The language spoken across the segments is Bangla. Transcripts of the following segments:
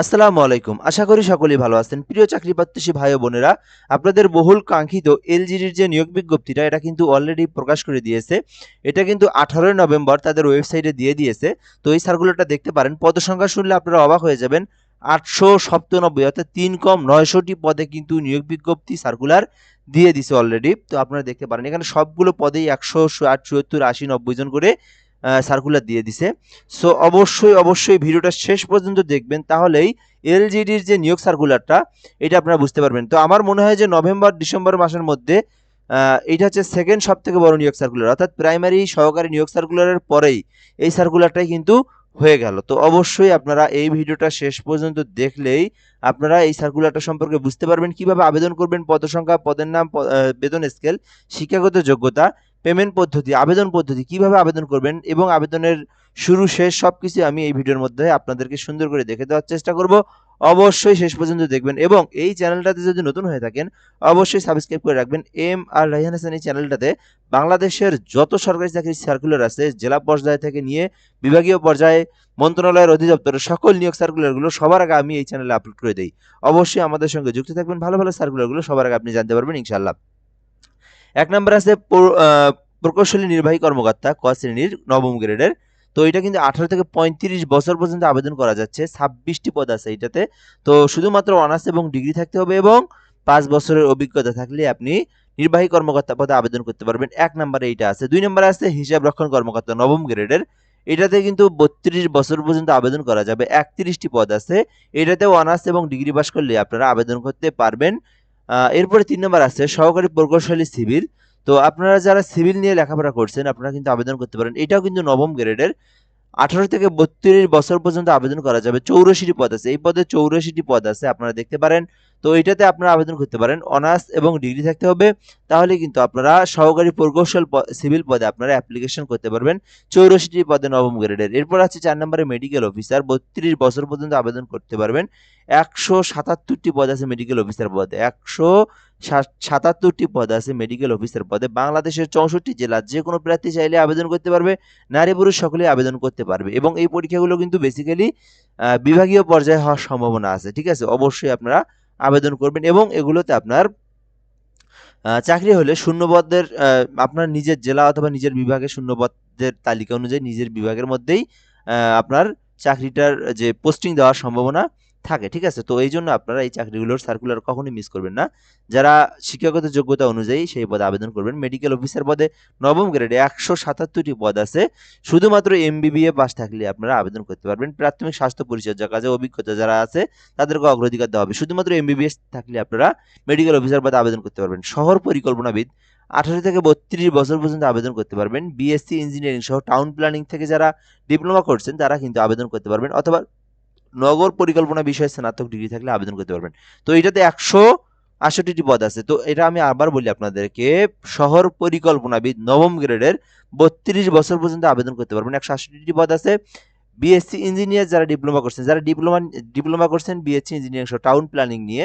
আসসালামু আলাইকুম। আশা করি সকলেই ভালো আছেন। প্রিয় চাকরি প্রত্যাশী ভাই বোনেরা, আপনাদের বহুল কাঙ্ক্ষিত এলজিডির যে নিয়োগ বিজ্ঞপ্তিটা, এটা কিন্তু অলরেডি প্রকাশ করে দিয়েছে। এটা কিন্তু আঠারোই নভেম্বর তাদের ওয়েবসাইটে দিয়ে দিয়েছে। তো এই সার্কুলারটা দেখতে পারেন। পদ সংখ্যা শুনলে আপনারা অবাক হয়ে যাবেন। আটশো সপ্তানব্বই অর্থাৎ তিন কম নয়শোটি পদে কিন্তু নিয়োগ বিজ্ঞপ্তি সার্কুলার দিয়ে দিছে অলরেডি তো আপনারা দেখতে পারেন, এখানে সবগুলো পদেই একশো চুয়াত্তর, আশি, নব্বই জন করে সার্কুলার দিয়ে দিছে। সো অবশ্যই অবশ্যই ভিডিওটা শেষ পর্যন্ত দেখবেন, তাহলেই এলজিডির যে নিয়োগ সার্কুলারটা এটা আপনারা বুঝতে পারবেন। তো আমার মনে হয় যে নভেম্বর, ডিসেম্বর মাসের মধ্যে এটা হচ্ছে সেকেন্ড সব থেকে বড় নিয়োগ সার্কুলার অর্থাৎ প্রাইমারি সহকারী নিয়োগ সার্কুলারের পরেই এই সার্কুলারটাই কিন্তু হয়ে গেল। তো অবশ্যই আপনারা এই ভিডিওটা শেষ পর্যন্ত দেখলেই আপনারা এই সার্কুলারটা সম্পর্কে বুঝতে পারবেন কীভাবে আবেদন করবেন পদ সংখ্যা পদের নাম বেতন স্কেল শিক্ষাগত যোগ্যতা পেমেন্ট পদ্ধতি, আবেদন পদ্ধতি, কীভাবে আবেদন করবেন এবং আবেদনের শুরু, শেষ সব কিছু আমি এই ভিডিওর মধ্যে আপনাদেরকে সুন্দর করে দেখে দেওয়ার চেষ্টা করব। অবশ্যই শেষ পর্যন্ত দেখবেন এবং এই চ্যানেলটাতে যদি নতুন হয়ে থাকেন, অবশ্যই সাবস্ক্রাইব করে রাখবেন। এম আর রাইহান হাসান এই চ্যানেলটাতে বাংলাদেশের যত সরকারি চাকরির সার্কুলার আছে, জেলা পর্যায় থেকে নিয়ে বিভাগীয় পর্যায়ে, মন্ত্রণালয়ের অধিদপ্তরের সকল নিয়োগ সার্কুলারগুলো সবার আগে আমি এই চ্যানেলে আপলোড করে দিই। অবশ্যই আমাদের সঙ্গে যুক্ত থাকবেন। ভালো ভালো সার্কুলারগুলো সবার আগে আপনি জানতে পারবেন ইনশাল্লাহ এক নম্বর আছে প্রকৌশলী নির্বাহী কর্মকর্তা, ক শ্রেণির নবম গ্রেডের তো এটা কিন্তু আঠারো থেকে পঁয়ত্রিশ বছর পর্যন্ত আবেদন করা যাচ্ছে। ছাব্বিশটি পদ আছে এটাতে। তো শুধুমাত্র অনার্স এবং ডিগ্রি থাকতে হবে এবং পাঁচ বছরের অভিজ্ঞতা থাকলে আপনি নির্বাহী কর্মকর্তা পদে আবেদন করতে পারবেন। এক নম্বরে এইটা আছে। দুই নম্বরে আছে হিসাব রক্ষণ কর্মকর্তা, নবম গ্রেডের। এটাতে কিন্তু বত্রিশ বছর পর্যন্ত আবেদন করা যাবে। একত্রিশটি পদ আছে। এটাতেও অনার্স এবং ডিগ্রি পাস করলে আপনারা আবেদন করতে পারবেন। এরপরে তিন নম্বর আছে সহকারী প্রকৌশলী সিভিল তো আপনারা যারা সিভিল নিয়ে লেখাপড়া করছেন, আপনারা কিন্তু আবেদন করতে পারেন। এটাও কিন্তু নবম গ্রেডের। আঠারো থেকে বত্রিশ বছর পর্যন্ত আবেদন করা যাবে। চৌরাশিটি পদ আছে। এই পদে চৌরাশিটি পদ আছে। আপনারা দেখতে পারেন তো এটাতে আপনারা আবেদন করতে পারেন। অনার্স এবং ডিগ্রি থাকতে হবে। তাহলে কিন্তু আপনারা সহকারী প্রকৌশল সিভিল পদে আপনারা অ্যাপ্লিকেশন করতে পারবেন। চৌরাশিটি পদে নবম গ্রেডের। এরপর আছে চার নম্বরে মেডিকেল অফিসার বত্রিশ বছর পর্যন্ত আবেদন করতে পারবেন। একশো সাতাত্তরটি পদ আছে মেডিকেল অফিসার পদে। একশো সাত- সাতাত্তরটি পদ আছে মেডিকেল অফিসার পদে। বাংলাদেশের চৌষট্টি জেলার যে কোনো প্রার্থী চাইলে আবেদন করতে পারবে। নারী পুরুষ সকলেই আবেদন করতে পারবে। এবং এই পরীক্ষাগুলো কিন্তু বেসিক্যালি বিভাগীয় পর্যায়ে হওয়ার সম্ভাবনা আছে। ঠিক আছে? অবশ্যই আপনারা আবেদন করবেন এবং এগুলোতে আপনার চাকরি হলে শূন্যপদের আপনার নিজের জেলা অথবা নিজের বিভাগে শূন্যপদের তালিকা অনুযায়ী নিজের বিভাগের মধ্যেই আপনার চাকরিটার যে পোস্টিং দেওয়ার সম্ভাবনা থাকে, ঠিক আছে? তো এই জন্য আপনারা এই চাকরিগুলোর সার্কুলার কখনোই মিস করবেন না। যারা শিক্ষাগত যোগ্যতা অনুযায়ী সেই পদে আবেদন করবেন। মেডিকেল অফিসার পদে নবম গ্রেডে একশো সাতাত্তরটি পদ আছে। শুধুমাত্র এমবিবিএ পাস থাকলে আপনারা আবেদন করতে পারবেন। প্রাথমিক স্বাস্থ্য পরিচর্যা কাজে অভিজ্ঞতা যারা আছে তাদেরকে অগ্রাধিকার দেওয়া হবে। শুধুমাত্র এম এমবিবিএস থাকলে আপনারা মেডিকেল অফিসার পদে আবেদন করতে পারবেন। শহর পরিকল্পনাবিদ, আঠারো থেকে বত্রিশ বছর পর্যন্ত আবেদন করতে পারবেন। বিএসসি ইঞ্জিনিয়ারিং সহ টাউন প্ল্যানিং থেকে যারা ডিপ্লোমা করছেন, তারা কিন্তু আবেদন করতে পারবেন। অথবা নগর পরিকল্পনা বিষয়ে স্নাতক ডিগ্রি থাকলে আবেদন করতে পারবেন। তো এটাতে একশো আষট্টিটি পদ আছে। তো এটা আমি আবার বলি আপনাদেরকে, শহর পরিকল্পনাবিদ নবম গ্রেডের বত্রিশ বছর পর্যন্ত আবেদন করতে পারবেন। একশো আষট্টিটি পদ আছে। বিএসসি ইঞ্জিনিয়ার যারা ডিপ্লোমা করছেন, যারা ডিপ্লোমা ডিপ্লোমা করছেন বিএসসি ইঞ্জিনিয়ারিং সহ টাউন প্ল্যানিং নিয়ে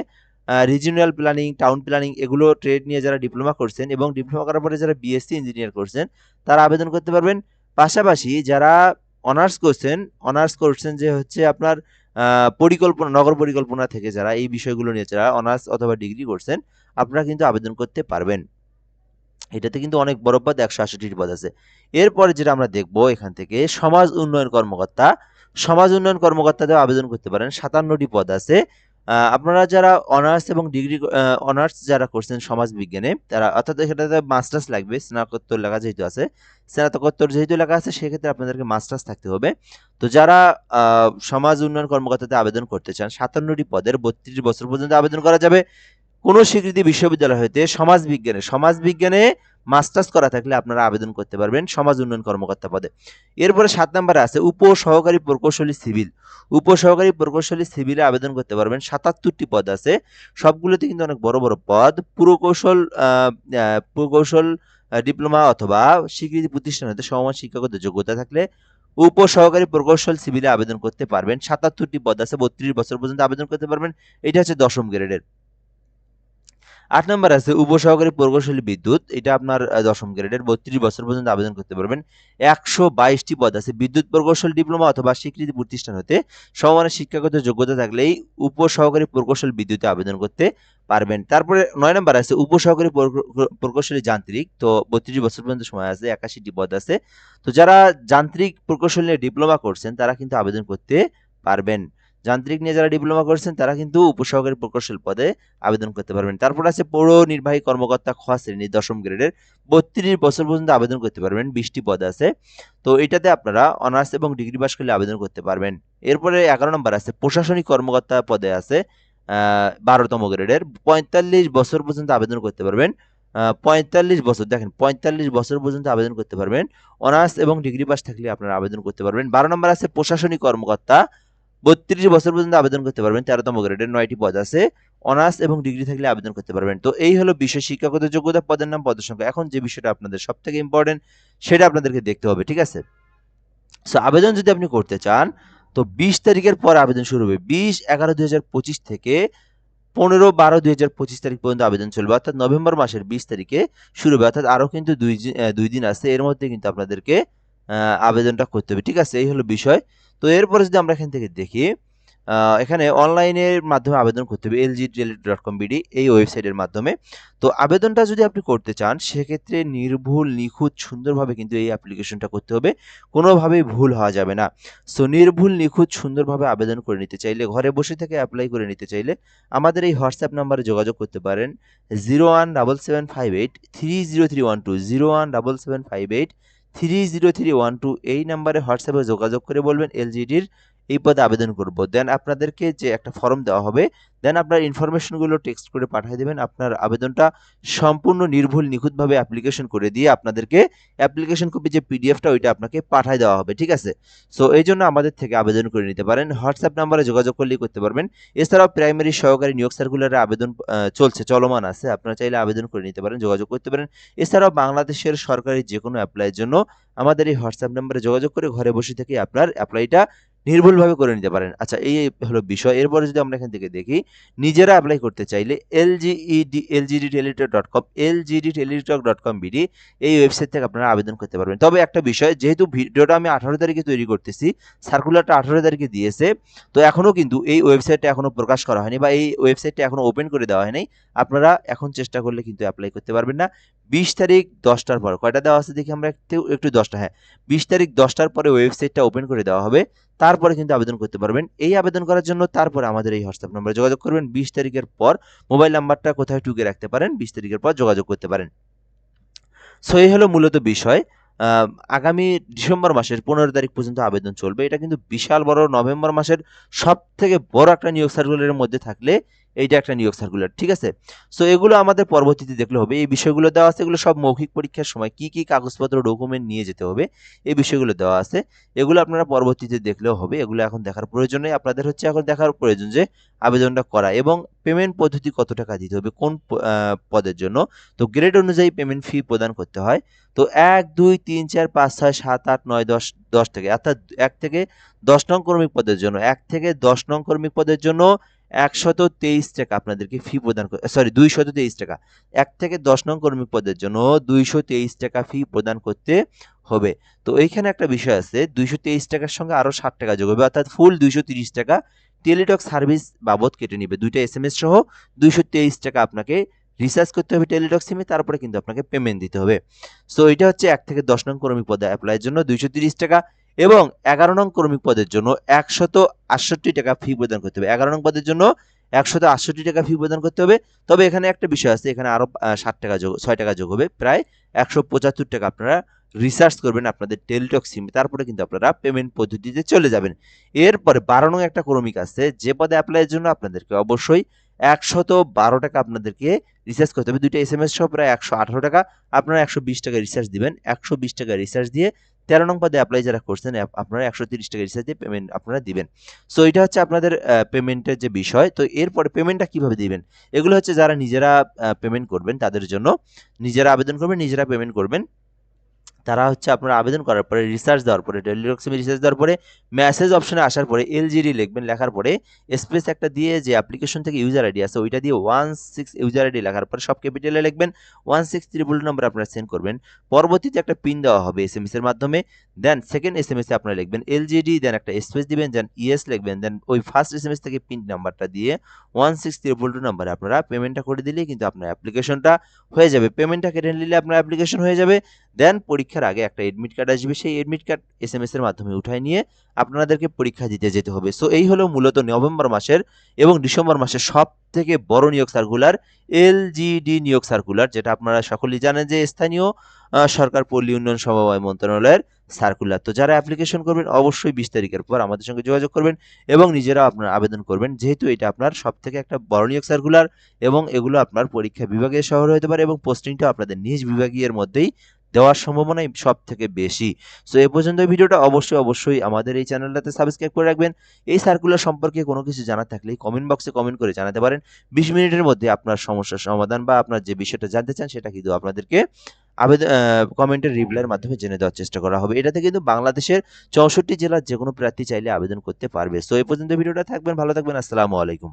রিজিওনাল প্ল্যানিং টাউন প্ল্যানিং এগুলো ট্রেড নিয়ে যারা ডিপ্লোমা করছেন এবং ডিপ্লোমা করার পরে যারা বিএসসি ইঞ্জিনিয়ার করছেন, তারা আবেদন করতে পারবেন। পাশাপাশি যারা অনার্স করছেন অনার্স করছেন যে হচ্ছে আপনার পরিকল্পনা, নগর পরিকল্পনা থেকে যারা এই বিষয়গুলো নিয়ে যারা অনার্স অথবা ডিগ্রি করছেন, আপনারা কিন্তু আবেদন করতে পারবেন। এটাতে কিন্তু অনেক বড় পদ, একশো আশিটির পদ আছে। এরপরে যেটা আমরা দেখব এখান থেকে, সমাজ উন্নয়ন কর্মকর্তা, সমাজ উন্নয়ন কর্মকর্তাতেও আবেদন করতে পারেন। সাতান্নটি পদ আছে। আপনারা যারা অনার্স এবং ডিগ্রি অনার্স যারা করছেন সমাজ বিজ্ঞানে তারা অর্থাৎ এখানে মাস্টার্স লাগবে, স্নাতকোত্তর লেখা যেহেতু আছে, স্নাতকোত্তর যেহেতু লেখা আছে, সেক্ষেত্রে আপনাদেরকে মাস্টার্স থাকতে হবে। তো যারা সমাজ উন্নয়ন কর্মকর্তাতে আবেদন করতে চান, সাতান্নটি পদের বত্রিশ বছর পর্যন্ত আবেদন করা যাবে। কোনো স্বীকৃতি বিশ্ববিদ্যালয় হইতে সমাজ বিজ্ঞানে সমাজ বিজ্ঞানে মাস্টার্স করা থাকলে আপনারা আবেদন করতে পারবেন সমাজ উন্নয়ন কর্মকর্তা পদে। এরপরে সাত নম্বরে আছে উপ সহকারী প্রকৌশলী সিভিল। উপ সহকারী প্রকৌশলী সিভিলে আবেদন করতে পারবেন। সাতাত্তরটি পদ আছে। সবগুলোতে কিন্তু অনেক বড় বড় পদ। পুরকৌশল প্রকৌশল ডিপ্লোমা অথবা স্বীকৃতি প্রতিষ্ঠান হতে সমমান শিক্ষাগত যোগ্যতা থাকলে উপ সহকারী প্রকৌশল সিভিলে আবেদন করতে পারবেন। সাতাত্তরটি পদ আছে। বত্রিশ বছর পর্যন্ত আবেদন করতে পারবেন। এটা হচ্ছে দশম গ্রেডের। আট নম্বর আছে, উপসহকারী প্রকৌশলী বিদ্যুৎ। এটা আপনার দশম গ্রেডের, বত্রিশ বছর পর্যন্ত আবেদন করতে পারবেন। একশো বাইশটি পদ আছে, বিদ্যুৎ প্রকৌশল ডিপ্লোমা অথবা স্বীকৃতি প্রতিষ্ঠান হতে সমানের শিক্ষাগত যোগ্যতা থাকলেই উপসহকারী প্রকৌশল বিদ্যুতে আবেদন করতে পারবেন। তারপরে নয় নম্বর আছে, উপসহকারী প্রকৌ- প্রকৌশলী যান্ত্রিক। তো বত্রিশ বছর পর্যন্ত সময় আছে, একাশিটি পদ আছে। তো যারা যান্ত্রিক প্রকৌশল ডিপ্লোমা করছেন, তারা কিন্তু আবেদন করতে পারবেন। যান্ত্রিক নিয়ে যারা ডিপ্লোমা করছেন, তারা কিন্তু উপসহকারী প্রকৌশল পদে আবেদন করতে পারবেন। তারপর আছে পৌর নির্বাহী কর্মকর্তা খ শ্রেণি, দশম গ্রেডের। বত্রিশ বছর পর্যন্ত আবেদন করতে পারবেন, বিশটি পদ আছে। তো এটাতে আপনারা অনার্স এবং ডিগ্রি পাস করলে আবেদন করতে পারবেন। এরপরে এগারো নম্বর আছে, প্রশাসনিক কর্মকর্তা পদে আছে বারোতম গ্রেডের। পঁয়তাল্লিশ বছর পর্যন্ত আবেদন করতে পারবেন পঁয়তাল্লিশ বছর, দেখেন, পঁয়তাল্লিশ বছর পর্যন্ত আবেদন করতে পারবেন। অনার্স এবং ডিগ্রি পাস থাকলে আপনারা আবেদন করতে পারবেন। বারো নম্বর আছে, প্রশাসনিক কর্মকর্তা বত্রিশ বছর পর্যন্ত আবেদন করতে পারবেন, তেরোতম গ্রেডের নয়টি পদ আছে। অনার্স এবং ডিগ্রি থাকলে আবেদন করতে পারবেন। তো এই হলো বিষয় শিক্ষাগত যোগ্যতা, পদের নাম, পদের সংখ্যা। এখন যে বিষয়টা আপনাদের সব থেকে ইম্পর্টেন্ট সেটা আপনাদেরকে দেখতে হবে, ঠিক আছে? সো আবেদন যদি আপনি করতে চান, তো বিশ তারিখের পর আবেদন শুরু হবে। বিশ, এগারো, দুই হাজার পঁচিশ থেকে পনেরো, বারো, দুই হাজার পঁচিশ তারিখ পর্যন্ত আবেদন চলবে। অর্থাৎ নভেম্বর মাসের বিশ তারিখে শুরু হবে। অর্থাৎ আরও কিন্তু দুই দুই দিন আছে। এর মধ্যে কিন্তু আপনাদেরকে আবেদনটা করতে হবে, ঠিক আছে? এই হলো বিষয়। তো এরপরে যদি আমরা এখান থেকে দেখি এখানে অনলাইনের মাধ্যমে আবেদন করতে হবে এলজি ডট কম বিডি এই ওয়েবসাইটের মাধ্যমে। তো আবেদনটা যদি আপনি করতে চান, সেক্ষেত্রে নির্ভুল, নিখুঁত, সুন্দরভাবে কিন্তু এই অ্যাপ্লিকেশনটা করতে হবে। কোনোভাবেই ভুল হওয়া যাবে না। সো নির্ভুল, নিখুঁত, সুন্দরভাবে আবেদন করে নিতে চাইলে, ঘরে বসে থেকে অ্যাপ্লাই করে নিতে চাইলে, আমাদের এই হোয়াটসঅ্যাপ নাম্বারে যোগাযোগ করতে পারেন zero one double seven five eight three zero three one two zero one double seven five eight three zero three one two এই নাম্বারে হোয়াটসঅ্যাপে যোগাযোগ করে বলবেন এলজিডির এই পদে আবেদন করব। দেন আপনাদেরকে যে একটা ফর্ম দেওয়া হবে দেন আপনার ইনফরমেশনগুলো টেক্সট করে পাঠিয়ে দেবেন। আপনার আবেদনটা সম্পূর্ণ নির্ভুল, নিখুঁতভাবে অ্যাপ্লিকেশন করে দিয়ে আপনাদেরকে অ্যাপ্লিকেশন কপি যে পিডিএফটা ওইটা আপনাকে পাঠিয়ে দেওয়া হবে, ঠিক আছে? সো এই জন্য আমাদের থেকে আবেদন করে নিতে পারেন। হোয়াটসঅ্যাপ নাম্বারে যোগাযোগ করলেই করতে পারবেন। এছাড়াও প্রাইমারি সহকারী নিয়োগ সার্কুলারে আবেদন চলছে, চলমান আছে। আপনারা চাইলে আবেদন করে নিতে পারেন, যোগাযোগ করতে পারেন। এছাড়াও বাংলাদেশের সরকারি যে কোনো অ্যাপ্লাইয়ের জন্য আমাদের এই হোয়াটসঅ্যাপ নাম্বারে যোগাযোগ করে ঘরে বসে থেকে আপনার অ্যাপ্লাইটা নির্ভুলভাবে করে নিতে পারেন। আচ্ছা এই হলো বিষয়। এরপরে যদি আমরা এখান থেকে দেখি, নিজেরা অ্যাপ্লাই করতে চাইলে LGED LGD Teletalk dot com LGD Teletalk dot com BD এই ওয়েবসাইট থেকে আপনারা আবেদন করতে পারবেন। তবে একটা বিষয়, যেহেতু ভিডিওটা আমি আঠারো তারিখে তৈরি করতেছি সার্কুলারটা আঠারো তারিখে দিয়েছে, তো এখনও কিন্তু এই ওয়েবসাইটটা এখনও প্রকাশ করা হয়নি বা এই ওয়েবসাইটটা এখনও ওপেন করে দেওয়া হয়নি। আপনারা এখন চেষ্টা করলে কিন্তু অ্যাপ্লাই করতে পারবেন না। বিশ তারিখ দশটার পর, কয়টা দেওয়া আছে দেখি আমরা একটু একটু দশটা হ্যাঁ। বিশ তারিখ দশটার পরে ওয়েবসাইটটা ওপেন করে দেওয়া হবে। তারপরে কিন্তু আবেদন করতে পারবেন। এই আবেদন করার জন্য তারপরে আমাদের এই হোয়াটসঅ্যাপ নম্বরে যোগাযোগ করবেন। বিশ তারিখের পর মোবাইল নাম্বারটা কোথায় টুকে রাখতে পারেন, বিশ তারিখের পর যোগাযোগ করতে পারেন। সো, এই হলো মূলত বিষয়। আগামী ডিসেম্বর মাসের পনেরো তারিখ পর্যন্ত আবেদন চলবে। এটা কিন্তু বিশাল বড় নভেম্বর মাসের সব থেকে বড় একটা নিয়োগ সার্কুলারের মধ্যে থাকলে এইটা একটা নিয়োগ সার্কুলার ঠিক আছে? সো এগুলো আমাদের পরবর্তীতে দেখলে হবে। এই বিষয়গুলো দেওয়া আছে, এগুলো সব মৌখিক পরীক্ষার সময় কি কি কাগজপত্র ডকুমেন্ট নিয়ে যেতে হবে, এই বিষয়গুলো দেওয়া আছে। এগুলো আপনারা পরবর্তীতে দেখলেও হবে, এগুলো এখন দেখার প্রয়োজন নেই। আপনাদের হচ্ছে এখন দেখার প্রয়োজন যে আবেদনটা করা এবং পেমেন্ট পদ্ধতি কত টাকা দিতে হবে, কোন পদের জন্য। তো গ্রেড অনুযায়ী পেমেন্ট ফি প্রদান করতে হয়। তো এক, দুই, তিন, চার, পাঁচ, ছয়, সাত, আট, নয়, দশ দশ থেকে, অর্থাৎ এক থেকে দশ নং কর্মিক পদের জন্য, এক থেকে দশ নং কর্মিক পদের জন্য একশত তেইশ টাকা আপনাদেরকে ফি প্রদান সরি দুইশত তেইশ টাকা। এক থেকে দশ নং কর্মিক পদের জন্য দুইশো তেইশ টাকা ফি প্রদান করতে হবে। তো এইখানে একটা বিষয় আছে দুইশো তেইশ টাকার সঙ্গে আরও ষাট টাকা যোগ হবে, অর্থাৎ ফুল দুইশো তিরিশ টাকা টেলিটক সার্ভিস বাবদ কেটে নিবে। দুইটা এস এম এস সহ দুইশো তেইশ টাকা আপনাকে রিচার্জ করতে হবে টেলিটক সিমে তারপরে কিন্তু আপনাকে পেমেন্ট দিতে হবে। সো এটা হচ্ছে এক থেকে দশ নং কর্মী পদে অ্যাপ্লাইয়ের জন্য দুইশো তিরিশ টাকা। এবং এগারো নং কর্মী পদের জন্য একশত আটষট্টি টাকা ফি প্রদান করতে হবে। এগারো নং পদের জন্য একশত আটষট্টি টাকা ফি প্রদান করতে হবে। তবে এখানে একটা বিষয় আছে, এখানে আরও ষাট টাকা যোগ, ছয় টাকা যোগ হবে। প্রায় একশো পঁচাত্তর টাকা আপনারা রিসার্চ করবেন আপনাদের টেলিটক সিমে তারপরে কিন্তু আপনারা পেমেন্ট পদ্ধতিতে চলে যাবেন। এরপরে বারো নং একটা ক্রমিক আছে, যে পদে অ্যাপ্লাইয়ের জন্য আপনাদেরকে অবশ্যই একশত বারো টাকা আপনাদেরকে রিচার্জ করতে হবে। দুইটা এস এম এস সহ প্রায় একশো আঠারো টাকা, আপনারা একশো বিশ টাকা রিচার্জ দিবেন। একশো বিশ টাকা রিচার্জ দিয়ে তেরো নং পদে অ্যাপ্লাই যারা করছেন আপনারা একশো তিরিশ টাকা রিচার্জ পেমেন্ট আপনারা দিবেন। সো এটা হচ্ছে আপনাদের পেমেন্টের যে বিষয়। তো, এরপরে পেমেন্টটা কীভাবে দিবেন? এগুলো হচ্ছে যারা নিজেরা পেমেন্ট করবেন, তাদের জন্য নিজেরা আবেদন করবেন, নিজেরা পেমেন্ট করবেন। তারা হচ্ছে আপনারা আবেদন করার পরে রিসার্চ দেওয়ার পরে টেলিডক্সিমে রিসার্চ দেওয়ার পরে মেসেজ অপশনে আসার পরে এলজিডি লিখবেন, লেখার পরে স্পেস একটা দিয়ে যে অ্যাপ্লিকেশন থেকে ইউজার আইডি আছে, ওইটা দিয়ে ওয়ান সিক্স ইউজার আইডি লেখার পরে সব ক্যাপিটালে লিখবেন ওয়ান সিক্স ত্রিপুল নম্বর আপনারা সেন্ড করবেন। পরবর্তীতে একটা পিন দেওয়া হবে এস এম এস এর মাধ্যমে then second S M S আপনারা লিখবেন এলজিডি দেন একটা স্পেস দিবেন দেন ইএস লিখবেন দেন ওই ফার্স্ট এস এম এস থেকে পিন নাম্বারটা দিয়ে ওয়ান সিক্স ত্রিপুল টু নাম্বারে আপনারা পেমেন্টটা করে দিলেই কিন্তু আপনার অ্যাপ্লিকেশনটা হয়ে যাবে। পেমেন্টটা কেটে নিলে আপনার অ্যাপ্লিকেশন হয়ে যাবে দেন পরীক্ষার আগে একটা এডমিট কার্ড আসবে। সেই admit card S M S এর মাধ্যমে উঠায় নিয়ে আপনাদেরকে পরীক্ষা দিতে যেতে হবে। সো এই হলো মূলত নভেম্বর মাসের এবং ডিসেম্বর মাসের সব থেকে বড় নিয়োগ সার্কুলার এলজিডি নিয়োগ সার্কুলার যেটা আপনারা সকলেই জানেন যে স্থানীয় সরকার, পল্লী উন্নয়ন সমবায় মন্ত্রণালয়ের সার্কুলার তো যারা অ্যাপ্লিকেশন করবেন, অবশ্যই বিশ তারিখের পর আমাদের সঙ্গে যোগাযোগ করবেন এবং নিজেরাও আপনার আবেদন করবেন। যেহেতু এটা আপনার সব থেকে একটা বড় নিয়োগ সার্কুলার এবং এগুলো আপনার পরীক্ষা বিভাগের শহরে হতে পারে এবং পোস্টিংটা আপনাদের নিজ বিভাগীয়ের মধ্যেই দেওয়ার সম্ভাবনাই সব থেকে বেশি। সো এ পর্যন্ত ভিডিওটা অবশ্যই অবশ্যই আমাদের এই চ্যানেলটাতে সাবস্ক্রাইব করে রাখবেন। এই সার্কুলার সম্পর্কে কোনো কিছু জানার থাকলে কমেন্ট বক্সে কমেন্ট করে জানাতে পারেন। বিশ মিনিটের মধ্যে আপনার সমস্যার সমাধান বা আপনার যে বিষয়টা জানতে চান, সেটা কিন্তু আপনাদেরকে আবেদন কমেন্টের রিপ্লাইয়ের মাধ্যমে জেনে দেওয়ার চেষ্টা করা হবে। এটাতে কিন্তু বাংলাদেশের চৌষট্টি জেলার যে কোনো প্রার্থী চাইলে আবেদন করতে পারবে। সো এই পর্যন্ত ভিডিওটা থাকবেন, ভালো থাকবেন, আসসালামু আলাইকুম।